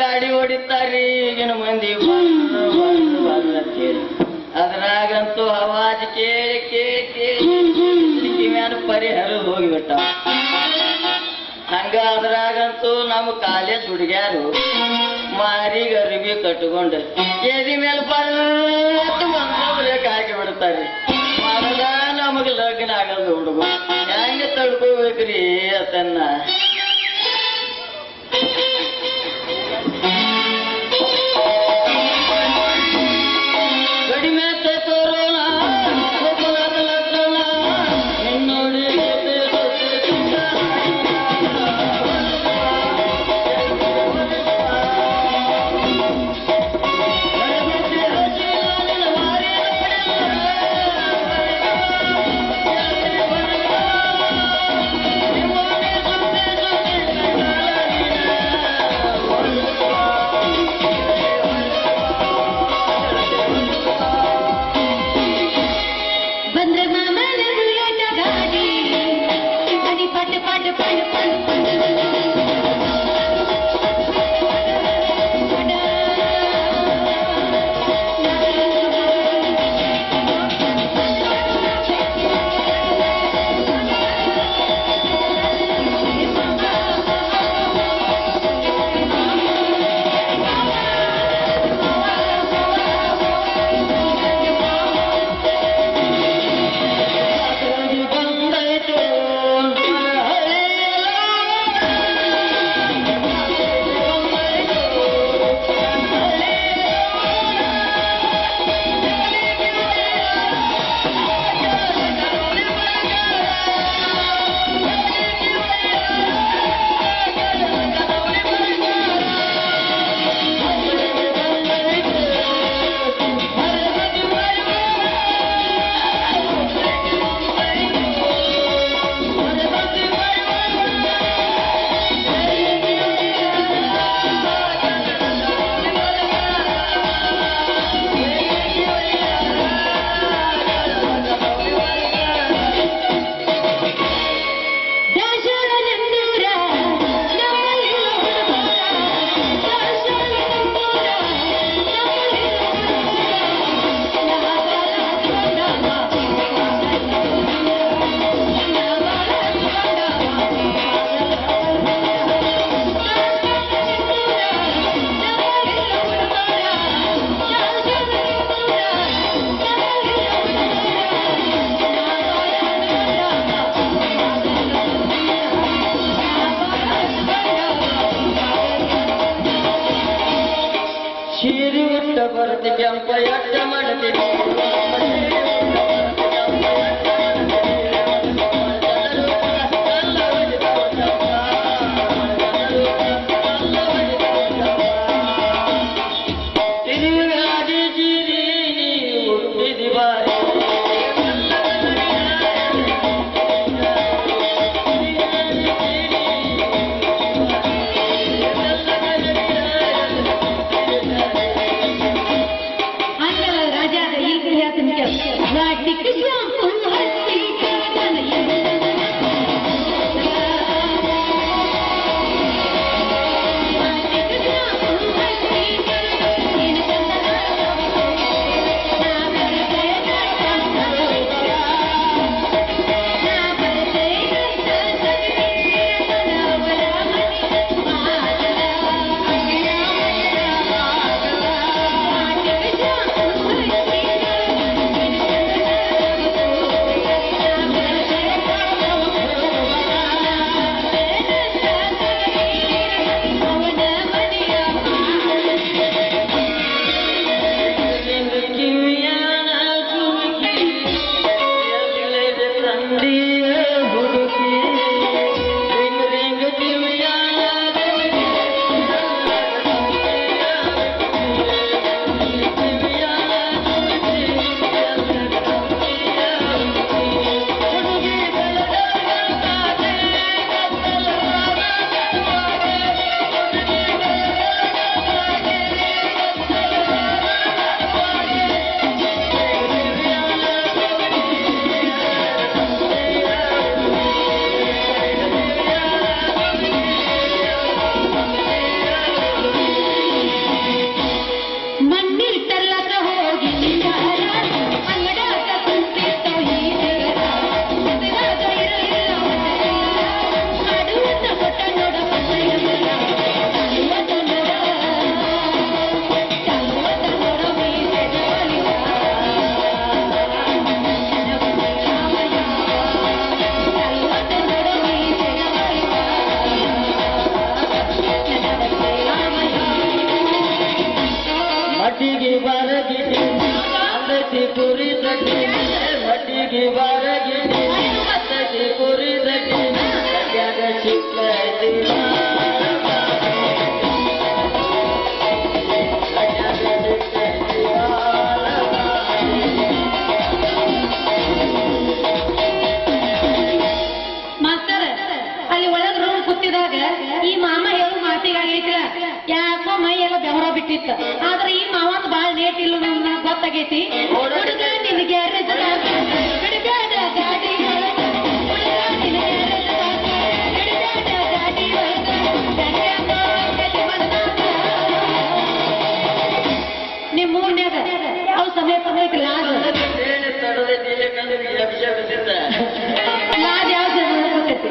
ಗಾಡಿ ಓಡಿತಾರಿ ಈಗಿನ ಮಂದಿ. ಅದ್ರಾಗಂತೂ ಅವಾಜ್ ಕೇಳಿ ಕೇಳಿ ಕೇಳಿ ಕಿವ್ಯಾನ ಪರಿಹಾರ ಹೋಗಿಬಿಟ್ಟ ಹಂಗ ಅದ್ರಾಗಂತೂ ನಮ್ಮ ಕಾಲೇಜ್ ಹುಡುಗ್ಯಾರು ಮಾರಿ ಅರಿವಿ ಕಟ್ಕೊಂಡು ಎದಿ ಮೇಲೆ ಬರತ್ತು ಬಂದ್ರೆ ಹಾಕಿ ಬಿಡ್ತಾರೆ. ನಮಗ ಲಗ್ನ ಆಗಲ್ಲ ಹುಡುಗ. ಹೆಂಗ ತಡ್ಕೋಬೇಕ್ರಿ ಅದನ್ನ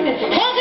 Hey,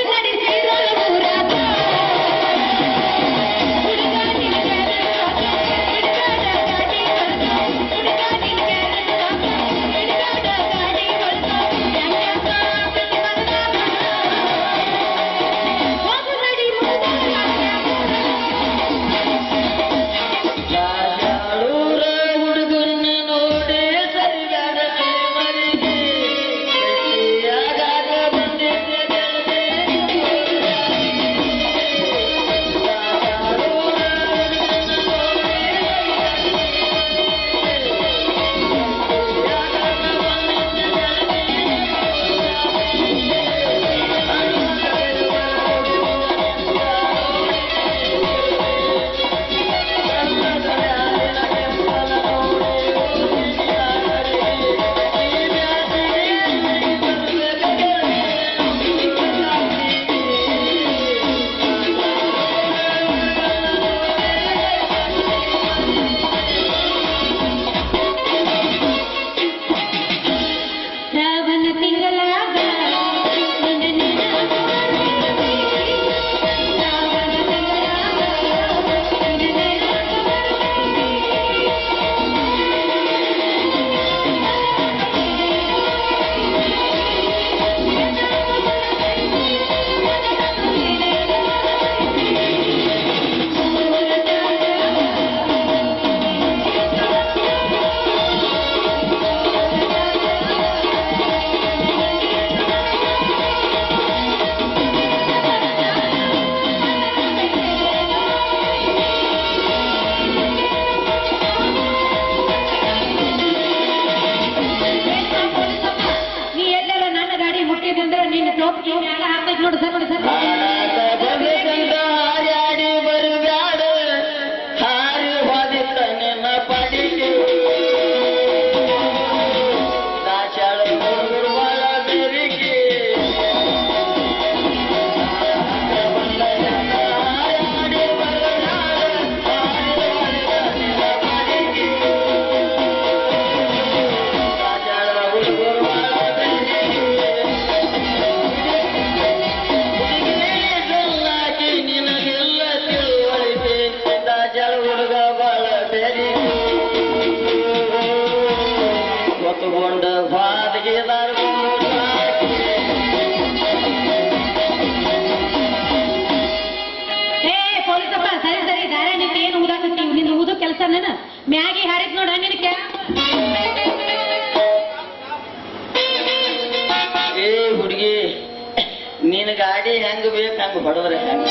ಬಡವರ? ಹೊಡೆದ್ರೆ ಹೆಂಗ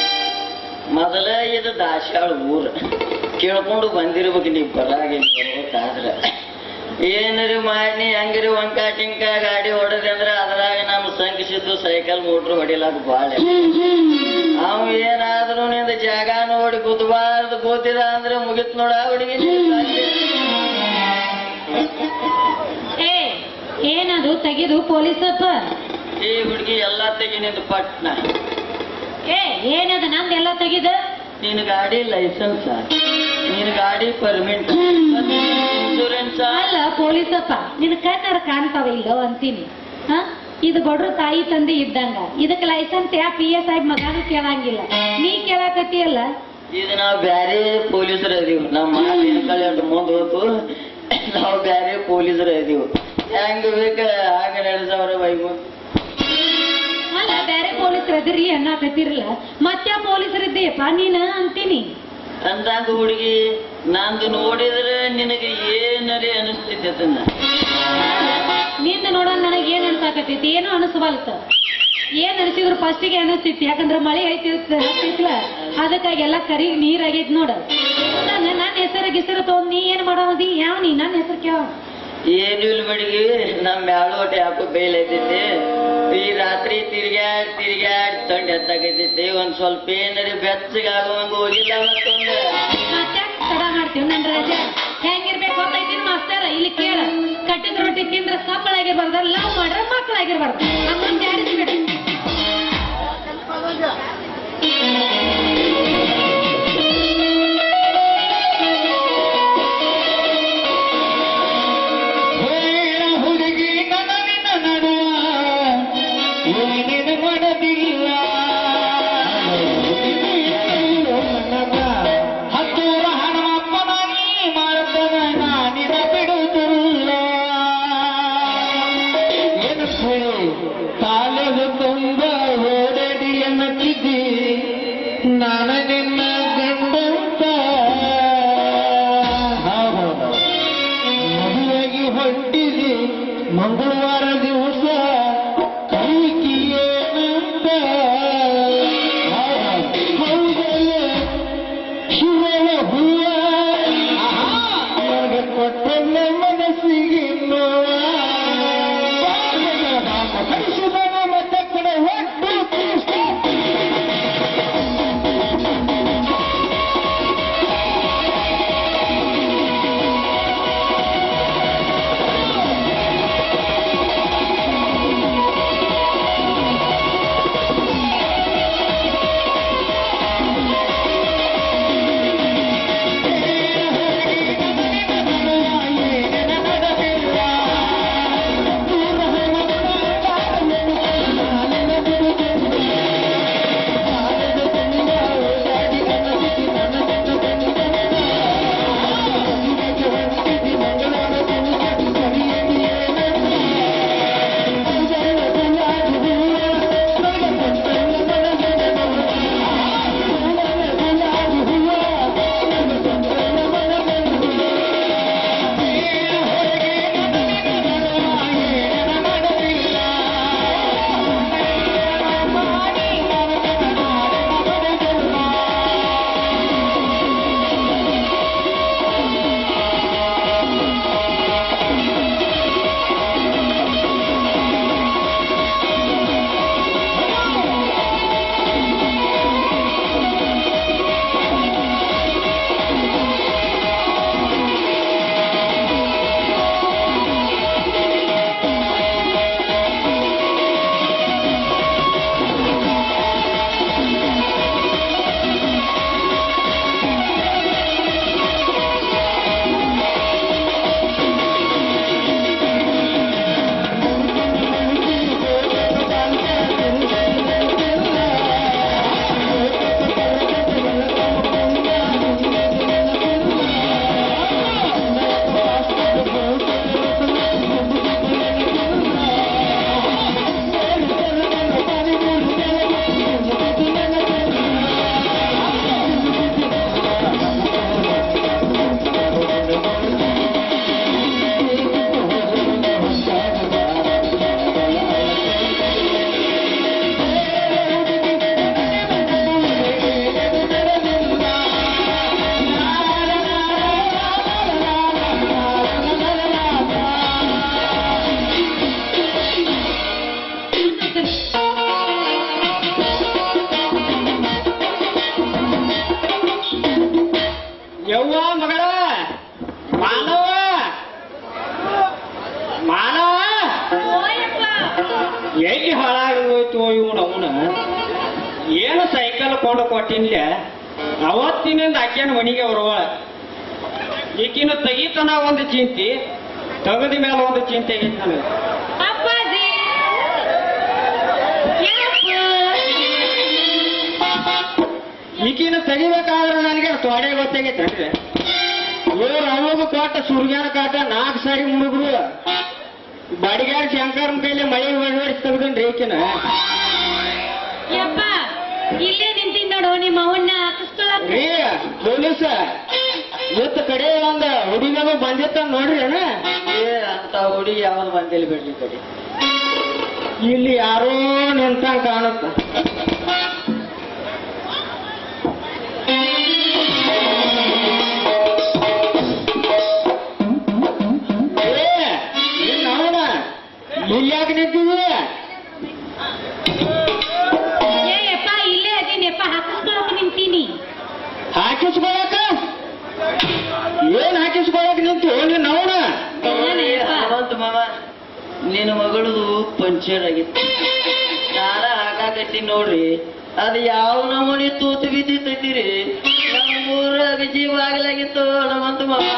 ಮೊದಲ ಇದು ದಾಸ್ಯಾಳ ಊರು. ಕೇಳ್ಕೊಂಡು ಬಂದಿರ್ಬೇಕು ನೀವು ಬರಾಗಿ ಬರ್ಬೇಕಾದ್ರೆ ಏನರಿ ಮಾಡಿ ಹಂಗಿರಿ ಒಂಕ ಟಿಂಕ ಗಾಡಿ ಹೊಡೆದೆ ಅಂದ್ರೆ ಅದ್ರಾಗ ನಮ್ಮ ಸಂಕಿಸಿದ್ದು ಸೈಕಲ್ ಮೋಟ್ರ್ ಹೊಡಿಲಾಕ ಬಾಳೆ ಅವ್ ಏನಾದ್ರು ನಿಂದ ಜಾಗ ನೋಡಿ ಕೂತ್ಬಾರ್ದು ಕೂತಿದ ಅಂದ್ರೆ ಮುಗಿತ್ ನೋಡ ಹುಡುಗಿ. ಏನದು ತೆಗೆದು ಪೊಲೀಸಪ್ಪ? ಈ ಹುಡುಗಿ ಎಲ್ಲಾ ತೆಗಿ ನಿಂದ ಪಟ್ನ. ಏನದು ನಂದೆಲ್ಲ ತೆಗೆದ? ನೀನು ಗಾಡಿ ಲೈಸೆನ್ಸ್ ನೀನು ಗಾಡಿ ಪರ್ಮಿಟ್ ಇನ್ಶೂರೆನ್ಸ್ ಅಲ್ಲ ಪೊಲೀಸಪ್ಪ ನಿನ್ ಕಣ್ಣಾರ ಕಾಣ್ತಾವ ಇಲ್ಲೋ ಅಂತೀನಿ. ಹ? ಇದು ಬಡ್ರು ತಾಯಿ ತಂದೆ ಇದ್ದಂಗ. ಇದಕ್ಕೆ ಲೈಸೆನ್ಸ್ ಯಾ? ಪಿ ಎಸ್ ಐ ಮಗನು ಕೇಳಂಗಿಲ್ಲ. ನೀ ಕೇಳಾಕತ್ತಿಯಲ್ಲ? ಇದು ನಾವ್ ಬ್ಯಾರೆ ಪೊಲೀಸರ ಇದೀವಿ. ನಮ್ಮ ಮಾತಿನ ಕಳೆ ಅಷ್ಟು ಮುಂದೆ ಹೋತು ನಾವು ಬ್ಯಾರೆ ಪೊಲೀಸರ ಇದೀವಿ. ಹೆಂಗ ಬೇಕ? ಹಾಗೆ ನಡೆಸವ್ರ ವೈಭವ. ಅಲ್ಲ ಬೇರೆ ಪೊಲೀಸರು ಅದಿರಿ ಅನ್ನಕತ್ತಿರಲ್ಲ. ಮತ್ತೆ ಪೊಲೀಸರಿದ್ದೇಪ್ಪ ನೀನ ಅಂತೀನಿ. ಅಂದಾಗ ಹುಡುಗಿ ನಂದು ನೋಡಿದ್ರೆ ನಿನಗೆ ಏನರೇ ಅದನ್ನ. ನಿಂದ ನೋಡ ನನಗೆ ಏನ್ ಅನ್ಸಾಕತ್ತೈತಿ? ಏನು ಅನಿಸ್ಬಾಲ್ತ ಏನ್ ಅನಿಸಿದ್ರು ಫಸ್ಟಿಗೆ ಅನಿಸ್ತಿತ್ತು. ಯಾಕಂದ್ರೆ ಮಳೆ ಐತಿ ಹತ್ತಿತ್ಲ ಅದಕ್ಕಾಗಿ ಎಲ್ಲ ಕರಿ ನೀರಾಗೈತಿ ನೋಡ. ನನ್ನ ನನ್ನ ಹೆಸರು ಗಿಸರು ತಗೊಂಡ್ ನೀ ಏನ್ ಮಾಡೋದಿ? ಯಾವ ನೀ? ನನ್ನ ಹೆಸರು ಕೇಳ ಏನು ಇಲ್ಲ ಬಡಿಗೆ ನಮ್ಮ ಮ್ಯಾಳೋಟ ಯಾಕೋ ಬೇಲೈತೈತಿ ಈ ರಾತ್ರಿ ತಿರ್ಗ್ಯಾಡ್ ತಿರ್ಗ್ಯಾಡ್ ತಂಡ ಎತ್ತಾಗೈತೈತಿ ಒಂದ್ ಸ್ವಲ್ಪ ಏನಾರ ಬೆಚ್ಚಗಾಗುವಂಗ ಹೋಗಿಲ್ಲ ಮತ್ತೊಂದು ಮತ್ತೆ ತಡ ಮಾಡ್ತೀವಿ ನನ್ನ ರಜೆ? ಹೆಂಗಿರ್ಬೇಕು ಗೊತ್ತೈತಿ ಮಾಸ್ತರ ಇಲ್ಲಿ ಕೇಳ. ಕಟ್ಟಿದ ರೊಟ್ಟಿ ತಿಂದ್ರ ಸಪ್ಪಳಾಗಿರ್ಬಾರ್ದು ಲವ್ ಮಾಡ್ರ ಮಕ್ಕಳಾಗಿರ್ಬಾರ್ದು. ಹಂಗೊಂದು ಜಾಡಿಸ್ಬಿಡು. ಕೊಟ್ಟಿನ್ಲ. ಅವತ್ತಿನಿಂದ ಅಜ್ಜನ ಮನಿಗೆ ಬರುವ. ಈಕಿನ ತೆಗಿತನ ಒಂದು ಚಿಂತಿ ತಗದ ಮೇಲೆ ಒಂದು ಚಿಂತೆ ಆಗೈತೆ ನನಗೆ. ಈಕಿನ ತೆಗಿಬೇಕಾದ್ರೆ ನನಗೆ ತೊಡೆ ಗೊತ್ತಾಗೈತೆ ಇವ್ರು ಅವಾಗ ಕಾಟ ಸುರ್ಗಾನ ಕಾಟ ನಾಲ್ಕು ಸಾರಿ ಮುಳುಗ್ರು. ಬಡಿಗಾರ ಶಂಕರನ ಕೈಲಿ ಮಳೆ ತೆಗ್ದನ್ರಿ ಈಕಿನ ಇಲ್ಲೇ ನಿಂತಿದ್ ನೋಡು ನಿಮ್ಮ ಅವನ್ನ ರೀ ಪೊಲೀಸ ಇವತ್ತು ಕಡೆ ಒಂದ ಹುಡುಗನು ಬಂದಿತ್ತ ನೋಡ್ರಿ ಅಣ್ಣ. ಏ ಅಂತ ಹುಡುಗಿ ಯಾವ್ದು ಬಂದಿಲ್ಲ ಬಿಡ್ಲಿ ಕಡೆ. ಇಲ್ಲಿ ಯಾರೋ ನಿಂತ ಕಾಣುತ್ತ. ಏ, ಇಲ್ಲಿ ಯಾಕೆ ನಿಂತಿದ್ವಿ ನಿನ್ನ ಮಗಳು ಪಂಚರ್ ಆಗಿತ್ತು. ನಾನ ಹಾಕಾಕತ್ತೀನಿ ನೋಡ್ರಿ, ಅದು ಯಾವ ನಮೂನಿ ತೂತು ಬಿದ್ದಿತ್ತೈತಿರಿ? ನಮ್ಮ ಊರ ಜೀವ ಆಗ್ಲಾಗಿತ್ತು ನಮ್ಮಂತ ಮಾಮ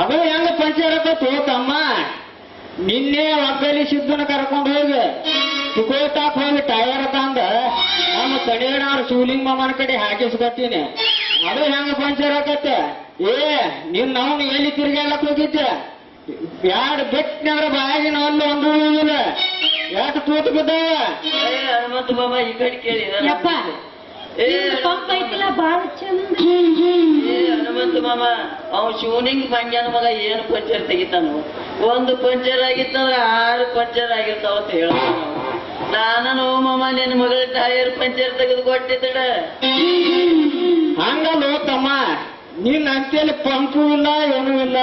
ಅದು ಹೆಂಗ ಪಂಚರ್ ಅಂತ ತೋತಮ್ಮ ನಿನ್ನೆ ಒಗ್ಗಲಿ ಸಿದ್ದನ ಕರ್ಕೊಂಡು ಹೋಗಿ ತುಕೋತಾಕ್ ಹೋಗಿ ಟೈರ್ ತಂದ, ನಮ್ಮ ತಡೆಯಣ್ಣವ್ರ ಶಿವಲಿಂಗ ಮಾಮನ ಕಡೆ ಹಾಕಿಸ್ಕೊತೀನಿ ಅದು ಹೆಂಗ ಪಂಚರ್ ಆಕತ್ತೆ? ಏ, ನಿನ್ನ ಅವನು ಎಲ್ಲಿ ತಿರುಗಲ್ಲ ಹೋಗಿದ್ದೆ? ಬ್ಯಾಡ್ ಬೆಟ್ಟನವ್ರ ಬಾಗಿನ ಒಂದು ಒಂದು ಇಲ್ಲ ಯಾಕೆ ತೂತು ಬಿದ್ದಾವ? ಏ ಹನುಮಂತ ಮಾಮ ಈ ಕಡೆ ಕೇಳಿ ಯಪ್ಪ ಪಂಪ್ ಐತಿಲ್ಲ ಬಾಳ ಚಂದ. ಏ ಹನುಮಂತ ಮಾಮ ಅವ್ ಶಿವನಿಂಗ್ ಮಂಗ್ಯನ ಮಗ ಏನು ಪಂಚರ್ ತೆಗಿತಾನು? ಒಂದು ಪಂಚರ್ ಆಗಿತ್ತಂದ್ರ ಆರು ಪಂಚರ್ ಆಗಿರ್ತಾವ ಅಂತ ಹೇಳ ನಾನು ಮಾಮ ನಿನ್ನ ಮಗಳ ಟೈರ್ ಪಂಚರ್ ತೆಗೆದು ಕೊಟ್ಟಿದ್ದಡ ಹಂಗಲ್ಲ ತಮ್ಮ ನಿನ್ನ ಅಂತೇಳಿ ಪಂಪು ಇಲ್ಲ ಏನೂ ಇಲ್ಲ.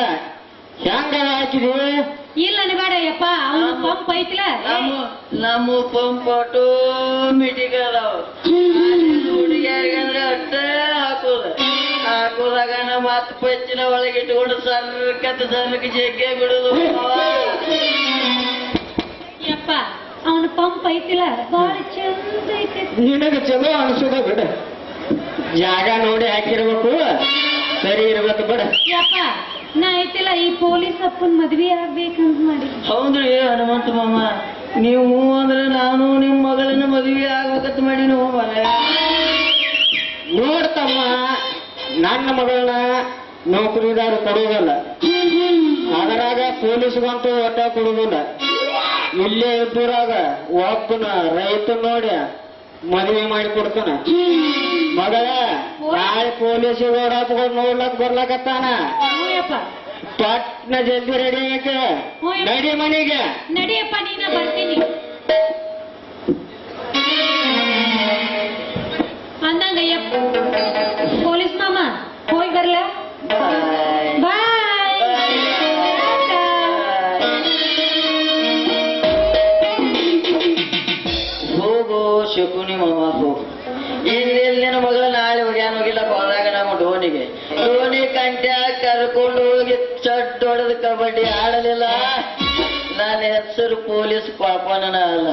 ಹೆಂಗ ಹಾಕಿದೀವಿ ಇಲ್ಲ ಬೇಡ ಯಪ್ಪ ಅವನು ಪಂಪ್ ಐತಿಲ್ಲ ನಮ್ಮ ನಮ್ಮ ಪಂಪ್ ಆಟೋಮೆಟಿಕ್ ಅದಾವ. ನೋಡಿ ಅಷ್ಟ ಹಾಕೋದ. ಹಾಕೋದಾಗ ನಮ್ಮ ಹತ್ತು ಪಂಚಿನ ಒಳಗೆ ಇಟ್ಕೊಂಡು ಸರ್ಕತ್ತ ಸರ್ಕ ಜಗ್ಗೆ ಬಿಡುದು ಯಪ್ಪ ಅವನ ಪಂಪ್ ಐತಿಲ್ಲ ಬಾಳ ಚಂದ ಐತಿ. ನಿನಗೆ ಚಲೋ ಅನಿಸೋದ ಬಿಡ. ಜಾಗ ನೋಡಿ ಹಾಕಿರ್ಬೇಕು. ಸರಿ ಇರ್ಬೇಕು ಬಿಡ. ಯಪ್ಪ ನಾ ಐತಿಲ್ಲ, ಈ ಪೊಲೀಸ್ ಅಪ್ಪನ್ ಮದ್ವೆ ಆಗ್ಬೇಕಂತ ಮಾಡಿ ಹೌದ್ರಿ ಹನುಮಂತ ಮಾಮ, ನೀವು ಅಂದ್ರೆ ನಾನು ನಿಮ್ಮ ಮಗಳನ್ನ ಮದುವೆ ಆಗ್ಬೇಕಂತ ಮಾಡಿ ನಾವು ನೋಡ್ತಮ್ಮ ನನ್ನ ಮಗಳನ್ನ ನೌಕರಿದಾರ ಕೊಡೋದಲ್ಲ ಅದರಾಗ ಪೊಲೀಸ್ಗಂತೂ ಒಟ್ಟ ಕೊಡೋದಿಲ್ಲ ಇಲ್ಲೇ ಇದ್ದೂರಾಗ ಒಬ್ಬನ ರೈತ ನೋಡಿ ಮದುವೆ ಮಾಡಿ ಕೊಡ್ತಾನ ಮಗಳ ನಾಳೆ ಪೊಲೀಸ್ ಓಡಾತ್ಕೊಂಡು ನೋಡ್ಲಕ್ ಬರ್ಲಕತ್ತಾನ? ಪಟ್ನ ಜಲ್ದಿ ರೆಡಿ ಆಗಕ್ಕೆ. ನಡಿ ಮನೆಗೆ. ನಡಿಯಪ್ಪ ನೀನ ಬರ್ತೀನಿ. ಅಂದಂಗಯ್ಯ ಪೊಲೀಸ್ ಮಾಮ ಹೋಗಿ ಬರ್ಲ? ನಮ್ಮ ಧೋನಿ ಕಂಠ ಕರ್ಕೊಂಡು ಹೋಗಿ ಚಟ್ ಕಬಡ್ಡಿ ಆಡಲಿಲ್ಲ. ನನ್ನ ಹೆಸರು ಪೊಲೀಸ್ ಪಾಪನ ಅಲ್ಲ.